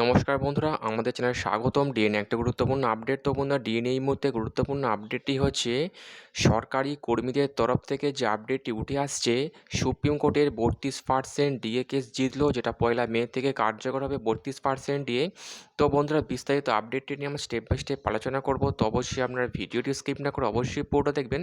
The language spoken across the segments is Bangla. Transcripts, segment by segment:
নমস্কার বন্ধুরা, আমাদের চ্যানেলে স্বাগতম। ডিএনএ একটা গুরুত্বপূর্ণ আপডেট তো বন্ধুরা ডিএনএ এই মুহূর্তে গুরুত্বপূর্ণ আপডেটটি হচ্ছে, সরকারি কর্মীদের তরফ থেকে যে আপডেটটি উঠে আসছে, সুপ্রিম কোর্টের বত্রিশ পার্সেন্ট ডিএ কেস জিতলো, যেটা পয়লা মে থেকে কার্যকর হবে বত্রিশ পার্সেন্ট ডিএ তো বন্ধুরা, বিস্তারিত আপডেটটি নিয়ে আমরা স্টেপ বাই স্টেপ আলোচনা করব। তো অবশ্যই আপনারা ভিডিওটি স্কিপ না করে অবশ্যই পুরোটা দেখবেন।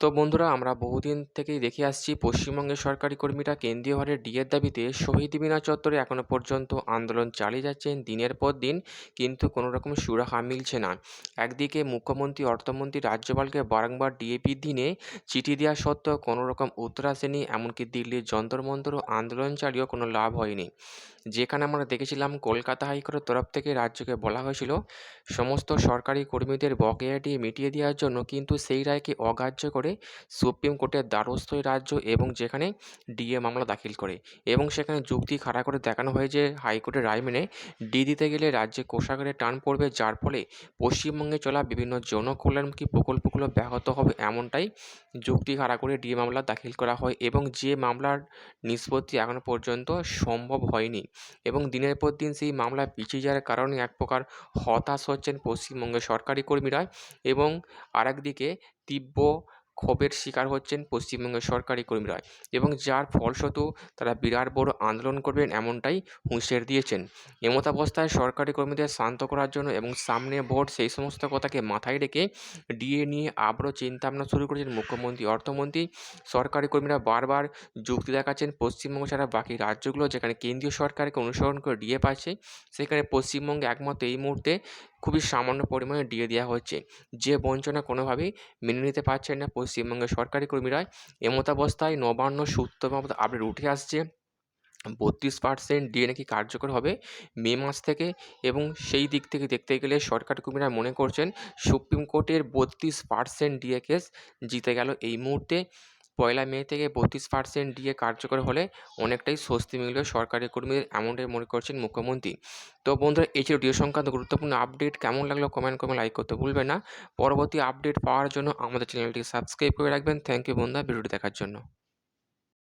তো বন্ধুরা, আমরা বহুদিন থেকেই দেখে আসছি পশ্চিমবঙ্গের সরকারি কর্মীরা কেন্দ্রীয় হারে ডিএর দাবিতে শহীদ মিনার চত্বরে এখনও পর্যন্ত আন্দোলন চালিয়ে যাচ্ছেন দিনের পর দিন, কিন্তু কোনো রকম সুরাহা মিলছে না। একদিকে মুখ্যমন্ত্রী, অর্থমন্ত্রী রাজ্যপালকে বারংবার ডিএ দিনে চিঠি দেওয়া সত্ত্বেও কোনো রকম উত্তর আসেনি, এমনকি দিল্লির যন্তর মন্তর আন্দোলন চালিয়েও কোনো লাভ হয়নি। যেখানে আমরা দেখেছিলাম, কলকাতা হাইকোর্টের তরফ থেকে রাজ্যকে বলা হয়েছিল, সমস্ত সরকারি কর্মীদের বকেয়াটি মিটিয়ে দেওয়ার জন্য, কিন্তু সেই রায়কে অগ্রাহ্য করে সুপ্রিম কোর্টের দ্বারস্থ রাজ্য এবং যেখানে ডিএ মামলা দাখিল করে এবং সেখানে যুক্তি খাড়া করে দেখানো হয় যে হাইকোর্টের রায় মেনে ডি দিতে গেলে রাজ্যে কোষাগারে টান পড়বে, যার ফলে পশ্চিমবঙ্গে চলা বিভিন্ন জনকল্যাণমুখী প্রকল্পগুলো ব্যাহত হবে এমনটাই যুক্তি খাড়া করে ডিএ মামলা দাখিল করা হয় এবং যে মামলার নিষ্পত্তি এখনও পর্যন্ত সম্ভব হয়নি এবং দিনের পর দিন সেই মামলা পিছিয়ে যাওয়ার কারণে এক প্রকার হতাশ হচ্ছেন পশ্চিমবঙ্গের সরকারি কর্মীরা এবং আরেকদিকে তীব্র ক্ষোভের শিকার হচ্ছেন পশ্চিমবঙ্গের সরকারি কর্মীরা এবং যার ফলস্বরূপ তারা বিরাট বড় আন্দোলন করবেন এমনটাই হুঁশিয়ার দিয়েছেন। এমতাবস্থায় সরকারি কর্মীদের শান্ত করার জন্য এবং সামনে ভোট সেই সমস্ত কথাকে মাথায় রেখে ডিএ নিয়ে আবারও চিন্তাভাবনা শুরু করেছেন মুখ্যমন্ত্রী। অর্থমন্ত্রী, সরকারি কর্মীরা বারবার যুক্তি দেখাচ্ছেন পশ্চিমবঙ্গ ছাড়া বাকি রাজ্যগুলো যেখানে কেন্দ্রীয় সরকারকে অনুসরণ করে ডিএ পাচ্ছে, সেখানে পশ্চিমবঙ্গে একমাত্র এই মুহূর্তে খুবই সামান্য পরিমাণে ডিএ দেওয়া হচ্ছে। যে বঞ্চনা কোনোভাবেই মেনে নিতে পারছেন না পশ্চিমবঙ্গের সরকারি কর্মীরা। এমতাবস্থায় নবান্ন সূত্র বাবদ আপডেট উঠে আসছে। বত্রিশ পার্সেন্ট ডিএ নাকি কার্যকর হবে মে মাস থেকে এবং সেই দিক থেকে দেখতে গেলে সরকারি কর্মীরা মনে করছেন সুপ্রিম কোর্টের বত্রিশ পার্সেন্ট ডিএ কেস জিতে গেল এই মুহূর্তে। পয়লা মে থেকে বত্রিশ পার্সেন্ট ডিএ কার্যকর হলে অনেকটাই স্বস্তি মিলবে সরকারি কর্মীদের, এমনটাই মনে করছেন মুখ্যমন্ত্রী। তো বন্ধুরা, এই ছিল সংক্রান্ত গুরুত্বপূর্ণ আপডেট। কেমন লাগল কমেন্ট করে লাইক করতে ভুলবেন না। পরবর্তী আপডেট পাওয়ার জন্য আমাদের চ্যানেলটি সাবস্ক্রাইব করে রাখবেন। থ্যাংক ইউ বন্ধুরা, ভিডিওটি দেখার জন্য।